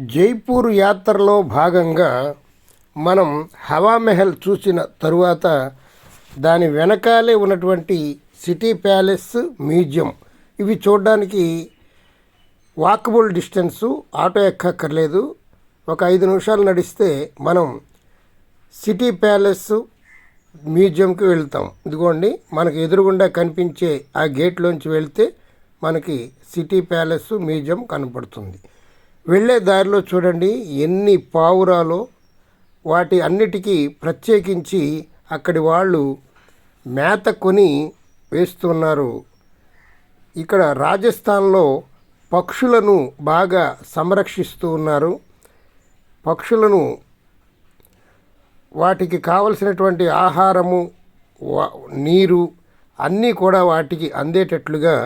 జైపూర్ యాత్రలో భాగంగా మనం హవామెహల్ చూసిన తరువాత దాని వెనకాలే ఉన్నటువంటి సిటీ ప్యాలెస్ మ్యూజియం. ఇవి చూడడానికి వాకబుల్ డిస్టెన్సు ఆటో ఎక్కక్కర్లేదు. ఒక ఐదు నిమిషాలు నడిస్తే మనం సిటీ ప్యాలెస్ మ్యూజియంకి వెళ్తాం. ఇదిగోండి మనకు ఎదురుగుండా కనిపించే ఆ గేట్లోంచి వెళ్తే మనకి సిటీ ప్యాలెస్ మ్యూజియం కనపడుతుంది. వెళ్ళే దారిలో చూడండి ఎన్ని పావురాలో వాటి అన్నిటికీ ప్రత్యేకించి అక్కడి వాళ్ళు మేత కొని వేస్తున్నారు. ఇక్కడ రాజస్థాన్లో పక్షులను బాగా సంరక్షిస్తూ ఉన్నారు. పక్షులను వాటికి కావలసినటువంటి ఆహారము నీరు అన్నీ కూడా వాటికి అందేటట్లుగా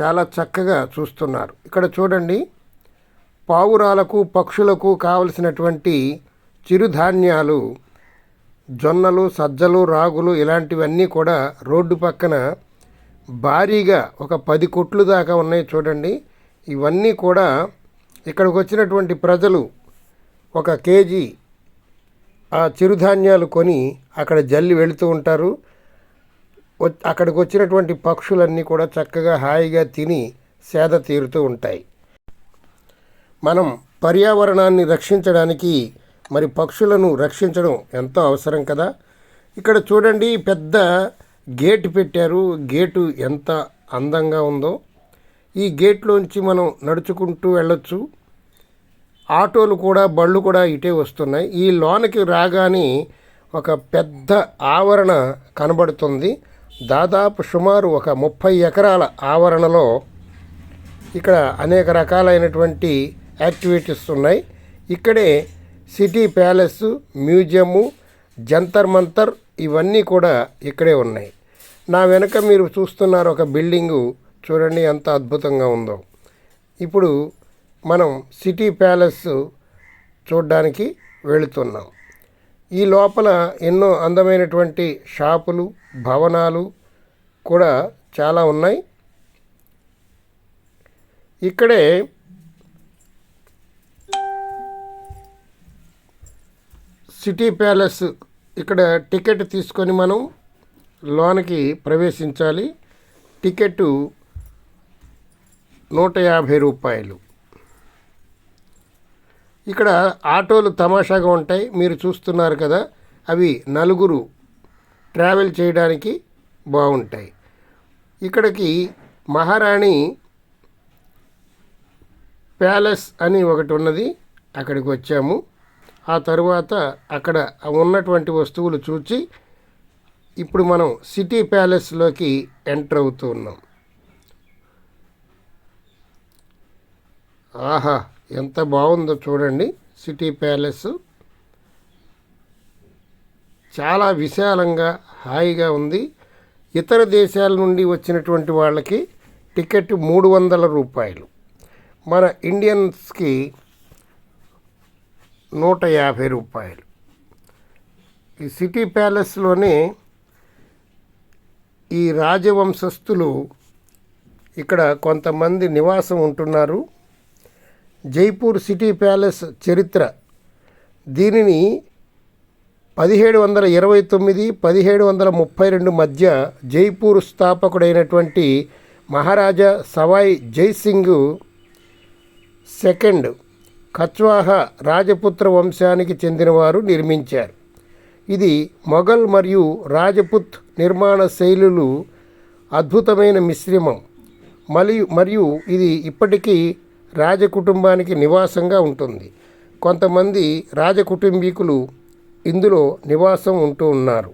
చాలా చక్కగా చూస్తున్నారు. ఇక్కడ చూడండి పావురాలకు పక్షులకు కావలసినటువంటి చిరుధాన్యాలు జొన్నలు సజ్జలు రాగులు ఇలాంటివన్నీ కూడా రోడ్డు పక్కన భారీగా ఒక పది కొట్లు దాకా ఉన్నాయి చూడండి. ఇవన్నీ కూడా ఇక్కడికి వచ్చినటువంటి ప్రజలు ఒక కేజీ ఆ చిరుధాన్యాలు కొని అక్కడ జల్లి వెళుతూ ఉంటారు. అక్కడికి వచ్చినటువంటి పక్షులన్నీ కూడా చక్కగా హాయిగా తిని సేద తీరుతూ ఉంటాయి. మనం పర్యావరణాన్ని రక్షించడానికి మరి పక్షులను రక్షించడం ఎంతో అవసరం కదా? ఇక్కడ చూడండి పెద్ద గేట్ పెట్టారు. గేటు ఎంత అందంగా ఉందో. ఈ గేట్లోంచి మనం నడుచుకుంటూ వెళ్ళొచ్చు. ఆటోలు కూడా బళ్ళు కూడా ఇటే వస్తున్నాయి. ఈ లోనకి రాగానే ఒక పెద్ద ఆవరణ కనబడుతుంది. దాదాపు సుమారు ఒక ముప్పై ఎకరాల ఆవరణలో ఇక్కడ అనేక రకాలైనటువంటి యాక్టివిటీస్ ఉన్నాయి. ఇక్కడే city palace museum Jantar Mantar ఇవన్నీ కూడా ఇక్కడే ఉన్నాయి. నా వెనక మీరు చూస్తున్నారు ఒక బిల్డింగు. చూడండి ఎంత అద్భుతంగా ఉందో. ఇప్పుడు మనం సిటీ ప్యాలెస్ చూడడానికి వెళుతున్నాం. ఈ లోపల ఎన్నో అందమైనటువంటి షాపులు భవనాలు కూడా చాలా ఉన్నాయి. ఇక్కడే సిటీ ప్యాలెస్ ఇక్కడ టికెట్ తీసుకొని మనం లోనికి ప్రవేశించాలి. టికెట్ నూట యాభై రూపాయలు. ఇక్కడ ఆటోలు తమాషాగా ఉంటాయి. మీరు చూస్తున్నారు కదా అవి నలుగురు ట్రావెల్ చేయడానికి బాగుంటాయి. ఇక్కడికి మహారాణి ప్యాలెస్ అని ఒకటి ఉన్నది. అక్కడికి వచ్చాము. ఆ తరువాత అక్కడ ఉన్నటువంటి వస్తువులు చూచి ఇప్పుడు మనం సిటీ ప్యాలెస్లోకి ఎంటర్ అవుతూ ఉన్నాం. ఆహా ఎంత బాగుందో చూడండి సిటీ ప్యాలెస్. చాలా విశాలంగా హాయిగా ఉంది. ఇతర దేశాల నుండి వచ్చినటువంటి వాళ్ళకి టికెట్ మూడు వందల రూపాయలు. మన ఇండియన్స్కి నూట యాభై రూపాయలు. ఈ సిటీ ప్యాలెస్లోనే ఈ రాజవంశస్థులు ఇక్కడ కొంతమంది నివాసం ఉంటున్నారు. జైపూర్ సిటీ ప్యాలెస్ చరిత్ర. దీనిని పదిహేడు వందల ఇరవై తొమ్మిది పదిహేడు వందల ముప్పై రెండు మధ్య జైపూర్ స్థాపకుడైనటువంటి మహారాజా సవాయ్ జైసింగ్ సెకండ్ కచ్వాహా రాజపుత్ర వంశానికి చెందినవారు నిర్మించారు. ఇది మొఘల్ మరియు రాజపుత్ నిర్మాణ శైలులు అద్భుతమైన మిశ్రమం. మరియు మరియు ఇది ఇప్పటికీ రాజకుటుంబానికి నివాసంగా ఉంటుంది. కొంతమంది రాజకుటుంబీకులు ఇందులో నివాసం ఉంటూ ఉన్నారు.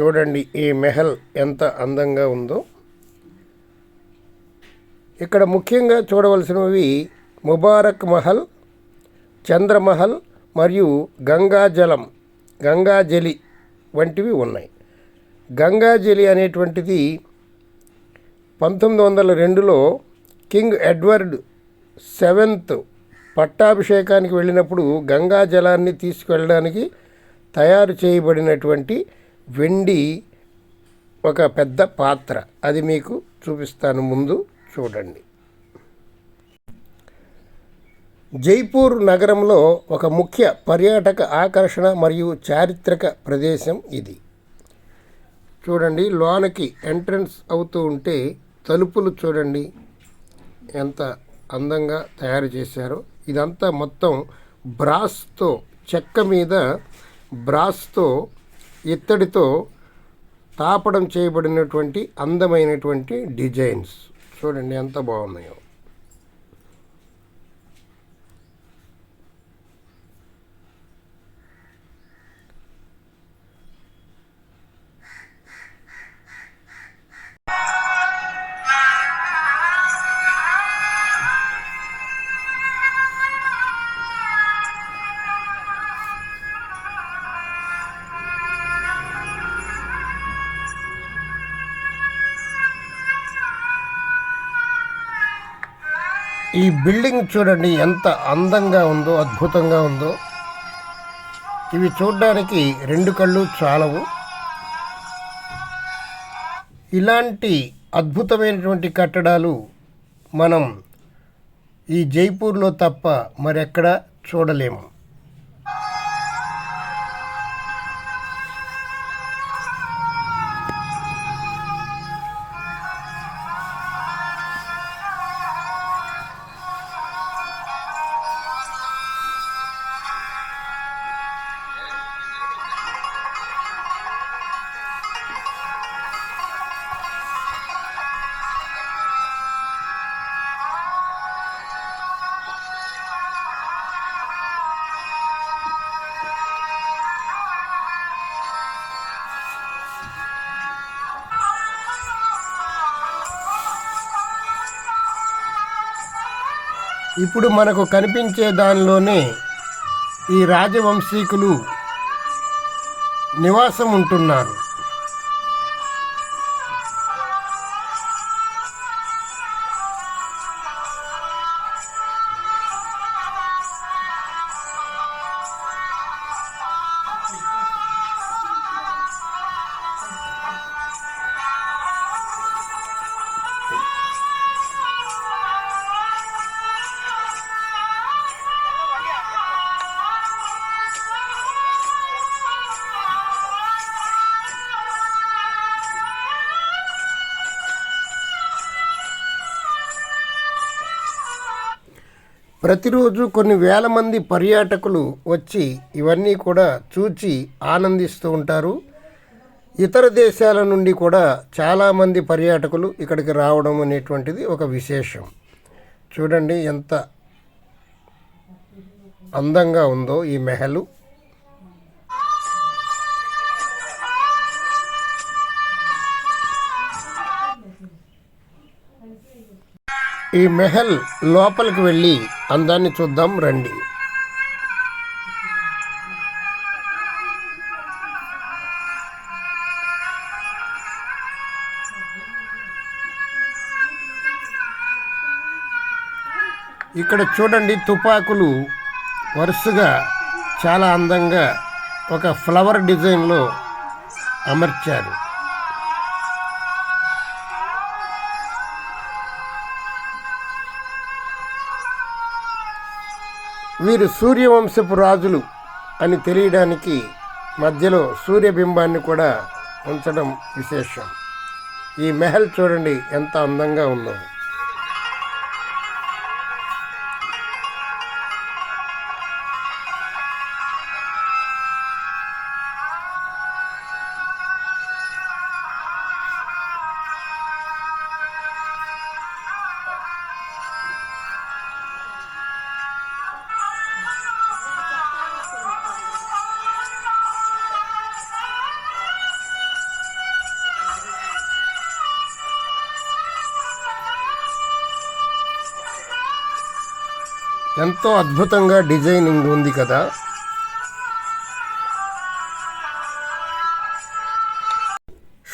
చూడండి ఈ మెహల్ ఎంత అందంగా ఉందో. ఇక్కడ ముఖ్యంగా చూడవలసినవి ముబారక్ మహల్ చంద్రమహల్ మరియు గంగాజలం గంగాజలి వంటివి ఉన్నాయి. గంగాజలి అనేటువంటిది పంతొమ్మిది వందల రెండులో కింగ్ ఎడ్వర్డ్ సెవెంత్ పట్టాభిషేకానికి వెళ్ళినప్పుడు గంగా జలాన్ని తీసుకువెళ్ళడానికి తయారు చేయబడినటువంటి వెండి ఒక పెద్ద పాత్ర. అది మీకు చూపిస్తాను ముందు. చూడండి. జైపూర్ నగరంలో ఒక ముఖ్య పర్యాటక ఆకర్షణ మరియు చారిత్రక ప్రదేశం ఇది. చూడండి లోనకి ఎంట్రన్స్ అవుతూ ఉంటే తలుపులు చూడండి ఎంత అందంగా తయారు చేశారో. ఇదంతా మొత్తం బ్రాస్తో చెక్క మీద బ్రాస్తో ఇత్తడితో తాపడం చేయబడినటువంటి అందమైనటువంటి డిజైన్స్. చూడండి ఎంత బాగున్నాయో ఈ బిల్డింగ్ చూడండి ఎంత అందంగా ఉందో అద్భుతంగా ఉందో. ఇవి చూడడానికి రెండు కళ్ళు చాలవు. ఇలాంటి అద్భుతమైనటువంటి కట్టడాలు మనం ఈ జైపూర్లో తప్ప మరెక్కడా చూడలేము. ఇప్పుడు మనకు కనిపించే దానిలోనే ఈ రాజవంశీకులు నివాసం ఉంటున్నారు ప్రతిరోజు కొన్ని వేల మంది పర్యాటకులు వచ్చి ఇవన్నీ కూడా చూచి ఆనందిస్తూ ఉంటారు. ఇతర దేశాల నుండి కూడా చాలామంది పర్యాటకులు ఇక్కడికి రావడం అనేటువంటిది ఒక విశేషం. చూడండి ఎంత అందంగా ఉందో ఈ మెహలు. ఈ మెహల్ లోపలికి వెళ్ళి అందాన్ని చూద్దాం రండి. ఇక్కడ చూడండి తుపాకులు వరుసగా చాలా అందంగా ఒక ఫ్లవర్ డిజైన్లో అమర్చారు. వీరు సూర్యవంశపు రాజులు అని తెలియడానికి మధ్యలో సూర్యబింబాన్ని కూడా ఉంచడం విశేషం. ఈ మెహల్ చూడండి ఎంత అందంగా ఉందో. ఎంతో అద్భుతంగా డిజైనింగ్ ఉంది కదా.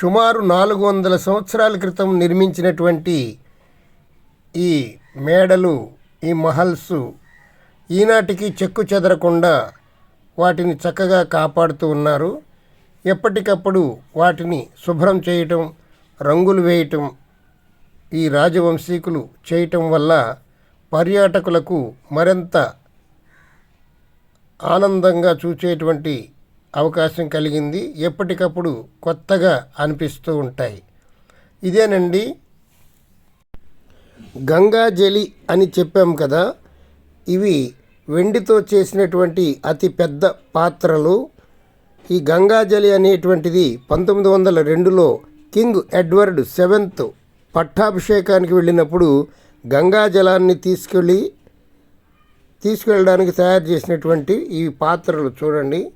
సుమారు నాలుగు వందల సంవత్సరాల క్రితం నిర్మించినటువంటి ఈ మేడలు ఈ మహల్స్ ఈనాటికి చెక్కు చెదరకుండా వాటిని చక్కగా కాపాడుతూ ఉన్నారు. ఎప్పటికప్పుడు వాటిని శుభ్రం చేయటం రంగులు వేయటం ఈ రాజవంశీకులు చేయటం వల్ల పర్యాటకులకు మరింత ఆనందంగా చూసేటువంటి అవకాశం కలిగింది. ఎప్పటికప్పుడు కొత్తగా అనిపిస్తూ ఉంటాయి. ఇదేనండి. గంగాజలి అని చెప్పాం కదా. ఇవి వెండితో చేసినటువంటి అతి పెద్ద పాత్రలు. ఈ గంగాజలి అనేటువంటిది పంతొమ్మిది వందల రెండులో కింగ్ ఎడ్వర్డ్ సెవెంత్ పట్టాభిషేకానికి వెళ్ళినప్పుడు గంగాజలాన్ని తీసుకెళ్ళి తీసుకెళ్ళడానికి తయారు చేసినటువంటి ఈ పాత్రలు చూడండి.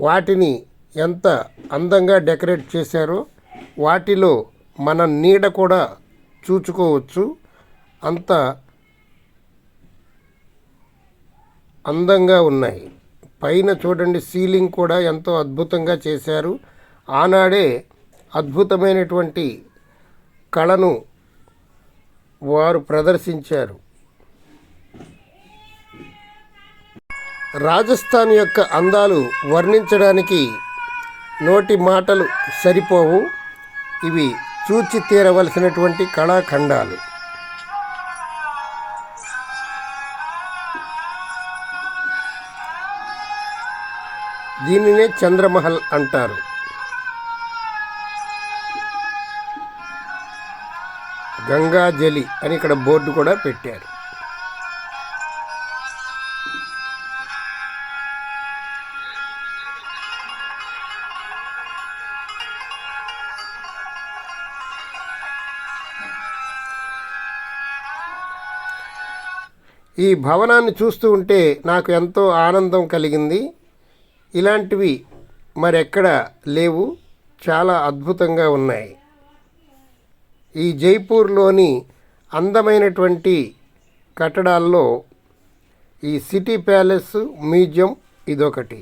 వాటిని ఎంత అందంగా డెకరేట్ చేశారో వాటిలో మన నీడ కూడా చూచుకోవచ్చు. అంత అందంగా ఉన్నాయి. పైన చూడండి సీలింగ్ కూడా ఎంతో అద్భుతంగా చేశారు. ఆనాడే అద్భుతమైనటువంటి కళను వారు ప్రదర్శించారు. రాజస్థాన్ యొక్క అందాలు వర్ణించడానికి నోటి మాటలు సరిపోవు. ఇవి చూచి తీరవలసినటువంటి కళాఖండాలు. దీనినే చంద్రమహల్ అంటారు. గంగాజలి అని ఇక్కడ బోర్డు కూడా పెట్టారు. ఈ భవనాన్ని చూస్తూ ఉంటే నాకు ఎంతో ఆనందం కలిగింది. ఇలాంటివి మరెక్కడ లేవు. చాలా అద్భుతంగా ఉన్నాయి. ఈ జైపూర్లోని అందమైనటువంటి కట్టడాల్లో ఈ సిటీ ప్యాలెస్ మ్యూజియం ఇదొకటి.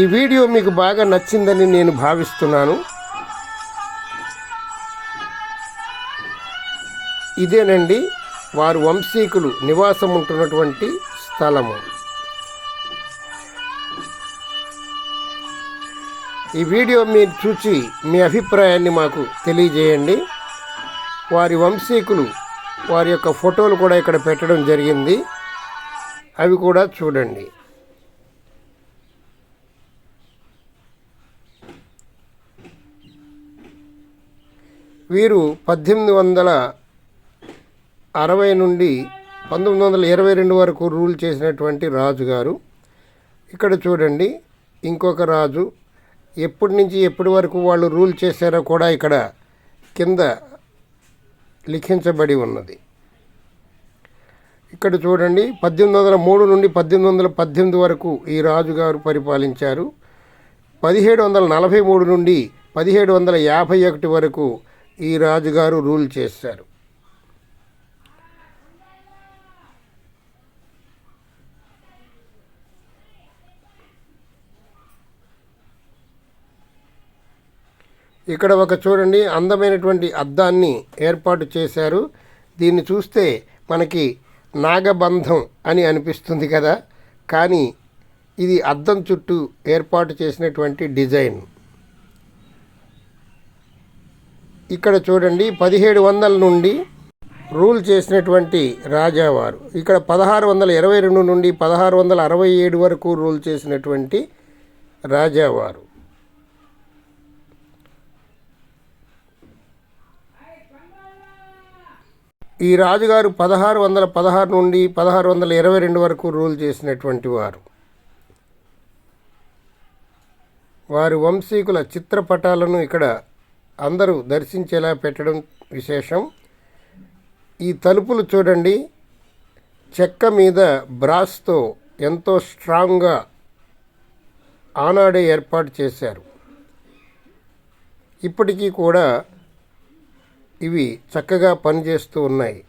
ఈ వీడియో మీకు బాగా నచ్చిందని నేను భావిస్తున్నాను. ఇదేనండి వారు వంశీకులు నివాసం ఉంటున్నటువంటి స్థలము. ఈ వీడియో మీరు చూసి మీ అభిప్రాయాన్ని మాకు తెలియజేయండి. వారి వంశీకులు వారి యొక్క ఫోటోలు కూడా ఇక్కడ పెట్టడం జరిగింది. అవి కూడా చూడండి. వీరు పద్దెనిమిది వందల అరవై నుండి పంతొమ్మిది వందల ఇరవై రెండు వరకు రూల్ చేసినటువంటి రాజుగారు. ఇక్కడ చూడండి ఇంకొక రాజు ఎప్పటి నుంచి ఎప్పటి వరకు వాళ్ళు రూల్ చేశారో కూడా ఇక్కడ కింద లిఖించబడి ఉన్నది. ఇక్కడ చూడండి పద్దెనిమిది వందల మూడు నుండి పద్దెనిమిది వందల పద్దెనిమిది వరకు ఈ రాజుగారు పరిపాలించారు. పదిహేడు వందల నలభై మూడు నుండి పదిహేడు వందల యాభై ఒకటి వరకు ఈ రాజుగారు రూల్ చేశారు. ఇక్కడ ఒక చూడండి అందమైనటువంటి అద్దాన్ని ఏర్పాటు చేశారు. దీన్ని చూస్తే మనకి నాగబంధం అని అనిపిస్తుంది కదా. కానీ ఇది అద్దం చుట్టూ ఏర్పాటు చేసినటువంటి డిజైన్. ఇక్కడ చూడండి పదిహేడు వందల నుండి రూల్ చేసినటువంటి రాజావారు. ఇక్కడ పదహారు వందల ఇరవై రెండు నుండి పదహారు వందల అరవై ఏడు వరకు రూల్ చేసినటువంటి రాజావారు. ఈ రాజుగారు పదహారు వందల పదహారు నుండి పదహారు వందల ఇరవై రెండు వరకు రూల్ చేసినటువంటి వారు. వారి వంశీకుల చిత్రపటాలను ఇక్కడ అందరూ దర్శించేలా పెట్టడం విశేషం. ఈ తలుపులు చూడండి. చెక్క మీద బ్రాస్తో ఎంతో స్ట్రాంగ్గా ఆనాడే ఏర్పాటు చేశారు. ఇప్పటికీ కూడా ఇవి చక్కగా పనిచేస్తూ ఉన్నాయి.